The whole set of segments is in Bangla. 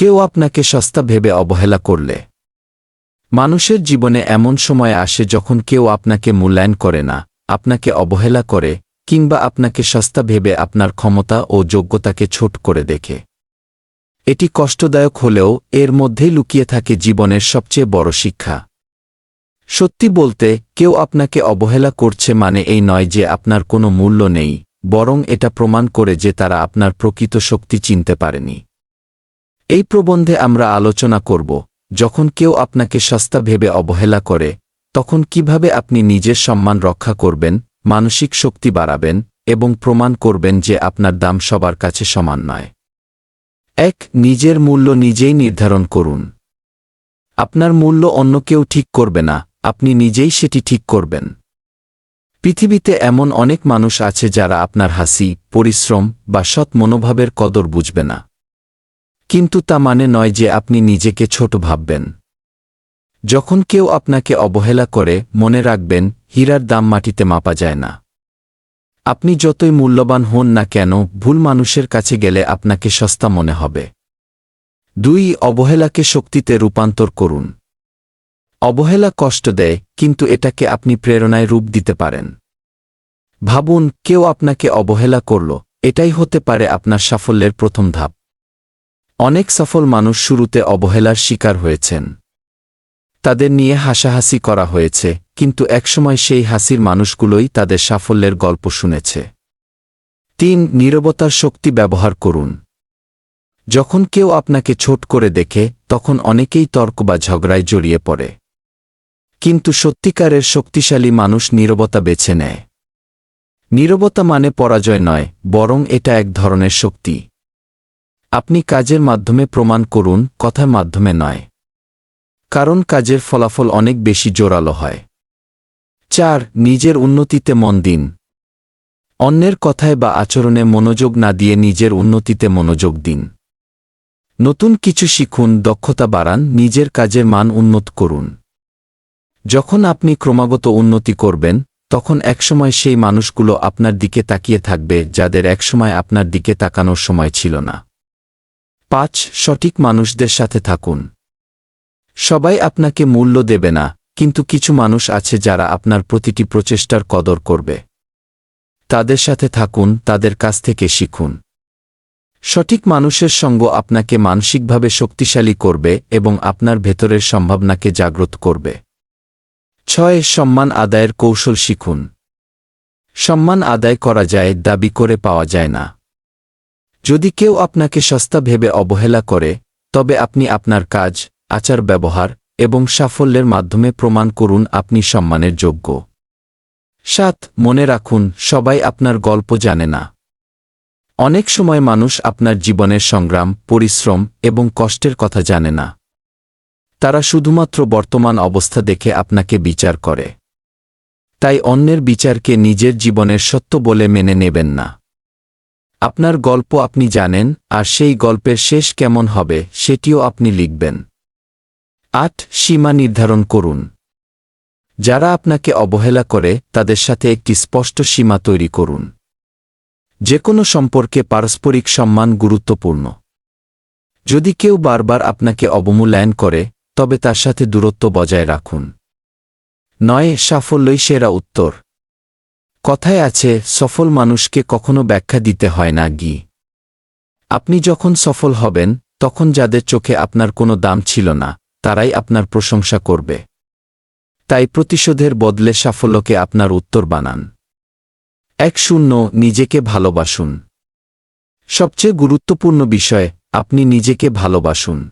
কেউ আপনাকে সস্তা ভেবে অবহেলা করলে। মানুষের জীবনে এমন সময় আসে যখন কেউ আপনাকে মূল্যায়ন করে না, আপনাকে অবহেলা করে, কিংবা আপনাকে সস্তা ভেবে আপনার ক্ষমতা ও যোগ্যতাকে ছোট করে দেখে। এটি কষ্টদায়ক হলেও এর মধ্যেই লুকিয়ে থাকে জীবনের সবচেয়ে বড় শিক্ষা। সত্যি বলতে, কেউ আপনাকে অবহেলা করছে মানে এই নয় যে আপনার কোনো মূল্য নেই, বরং এটা প্রমাণ করে যে তারা আপনার প্রকৃত শক্তি চিনতে পারেনি। এই প্রবন্ধে আমরা আলোচনা করব, যখন কেউ আপনাকে সস্তা ভেবে অবহেলা করে, তখন কীভাবে আপনি নিজের সম্মান রক্ষা করবেন, মানসিক শক্তি বাড়াবেন, এবং প্রমাণ করবেন যে আপনার দাম সবার কাছে সমান নয়। এক, নিজের মূল্য নিজেই নির্ধারণ করুন। আপনার মূল্য অন্য কেউ ঠিক করবে না, আপনি নিজেই সেটি ঠিক করবেন। পৃথিবীতে এমন অনেক মানুষ আছে যারা আপনার হাসি, পরিশ্রম বা সৎ মনোভাবের কদর বুঝবে না। কিন্তু তা মানে নয় যে আপনি নিজেকে ছোট ভাববেন। যখন কেউ আপনাকে অবহেলা করে, মনে রাখবেন, হীরার দাম মাটিতে মাপা যায় না। আপনি যতই মূল্যবান হন না কেন, ভুল মানুষের কাছে গেলে আপনাকে সস্তা মনে হবে। দুই, অবহেলাকে শক্তিতে রূপান্তর করুন। অবহেলা কষ্ট দেয়, কিন্তু এটাকে আপনি প্রেরণায় রূপ দিতে পারেন। ভাবুন, কেউ আপনাকে অবহেলা করল, এটাই হতে পারে আপনার সাফল্যের প্রথম ধাপ। অনেক সফল মানুষ শুরুতে অবহেলার শিকার হয়েছেন। তাদের নিয়ে হাসাহাসি করা হয়েছে, কিন্তু একসময় সেই হাসির মানুষগুলোই তাদের সাফল্যের গল্প শুনেছে। তিন, নীরবতার শক্তি ব্যবহার করুন। যখন কেউ আপনাকে ছোট করে দেখে, তখন অনেকেই তর্ক বা ঝগড়ায় জড়িয়ে পড়ে। কিন্তু সত্যিকারের শক্তিশালী মানুষ নীরবতা বেছে নেয়। নীরবতা মানে পরাজয় নয়, বরং এটা এক ধরনের শক্তি। আপনি কাজের মাধ্যমে প্রমাণ করুন, কথার মাধ্যমে নয়। কারণ কাজের ফলাফল অনেক বেশি জোরালো হয়। চার, নিজের উন্নতিতে মন দিন। অন্যের কথায় বা আচরণে মনোযোগ না দিয়ে নিজের উন্নতিতে মনোযোগ দিন। নতুন কিছু শিখুন, দক্ষতা বাড়ান, নিজের কাজের মান উন্নত করুন। যখন আপনি ক্রমাগত উন্নতি করবেন, তখন একসময় সেই মানুষগুলো আপনার দিকে তাকিয়ে থাকবে, যাদের একসময় আপনার দিকে তাকানোর সময় ছিল না। পাঁচ সঠিক মানুষদের সাথে থাকুন। সবাই আপনাকে মূল্য দেবে না, কিন্তু কিছু মানুষ আছে যারা আপনার প্রতিটি প্রচেষ্টার কদর করবে। তাদের সাথে থাকুন, তাদের কাছ থেকে শিখুন। সঠিক মানুষের সঙ্গ আপনাকে মানসিকভাবে শক্তিশালী করবে এবং আপনার ভেতরের সম্ভাবনাকে জাগ্রত করবে। ছয়, সম্মান আদায়ের কৌশল শিখুন। সম্মান আদায় করা যায়, দাবি করে পাওয়া যায় না। যদি কেউ আপনাকে সস্তা ভেবে অবহেলা করে, তবে আপনি আপনার কাজ, আচার ব্যবহার এবং সাফল্যের মাধ্যমে প্রমাণ করুন আপনি সম্মানের যোগ্য। সাত, মনে রাখুন, সবাই আপনার গল্প জানে না। অনেক সময় মানুষ আপনার জীবনের সংগ্রাম, পরিশ্রম এবং কষ্টের কথা জানে না। তারা শুধুমাত্র বর্তমান অবস্থা দেখে আপনাকে বিচার করে। তাই অন্যের বিচারকে নিজের জীবনের সত্য বলে মেনে নেবেন না। আপনার গল্প আপনি জানেন, আর সেই গল্পের শেষ কেমন হবে সেটিও আপনি লিখবেন। আট, সীমা নির্ধারণ করুন। যারা আপনাকে অবহেলা করে, তাদের সাথে একটি স্পষ্ট সীমা তৈরি করুন। যে কোনো সম্পর্কে পারস্পরিক সম্মান গুরুত্বপূর্ণ। যদি কেউ বারবার আপনাকে অবমূল্যায়ন করে, তবে তার সাথে দূরত্ব বজায় রাখুন। নয়, সাফল্যই সেরা উত্তর। কথায় আছে, সফল মানুষকে কখনো ব্যাখ্যা দিতে হয় না, গি। আপনি যখন সফল হবেন, তখন যাদের চোখে আপনার কোনো দাম ছিল না, তারাই আপনার প্রশংসা করবে। তাই প্রতিশোধের বদলে সাফল্যকে আপনার উত্তর বানান। এক, শূন্য, নিজেকে ভালোবাসুন। সবচেয়ে গুরুত্বপূর্ণ বিষয়, আপনি নিজেকে ভালোবাসুন।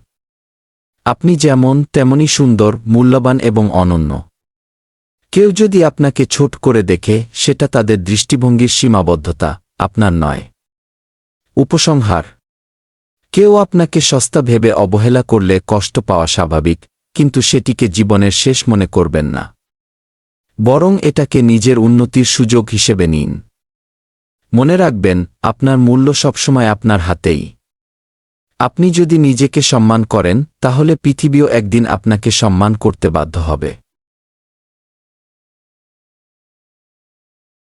আপনি যেমন তেমনি সুন্দর, মূল্যবান এবং অনন্য। কেউ যদি আপনাকে ছোট করে দেখে, সেটা তাদের দৃষ্টিভঙ্গির সীমাবদ্ধতা, আপনার নয়। উপসংহার। কেউ আপনাকে সস্তা ভেবে অবহেলা করলে কষ্ট পাওয়া স্বাভাবিক, কিন্তু সেটিকে জীবনের শেষ মনে করবেন না। বরং এটাকে নিজের উন্নতির সুযোগ হিসেবে নিন। মনে রাখবেন, আপনার মূল্য সবসময় আপনার হাতেই। আপনি যদি নিজেকে সম্মান করেন, তাহলে পৃথিবীও একদিন আপনাকে সম্মান করতে বাধ্য হবে।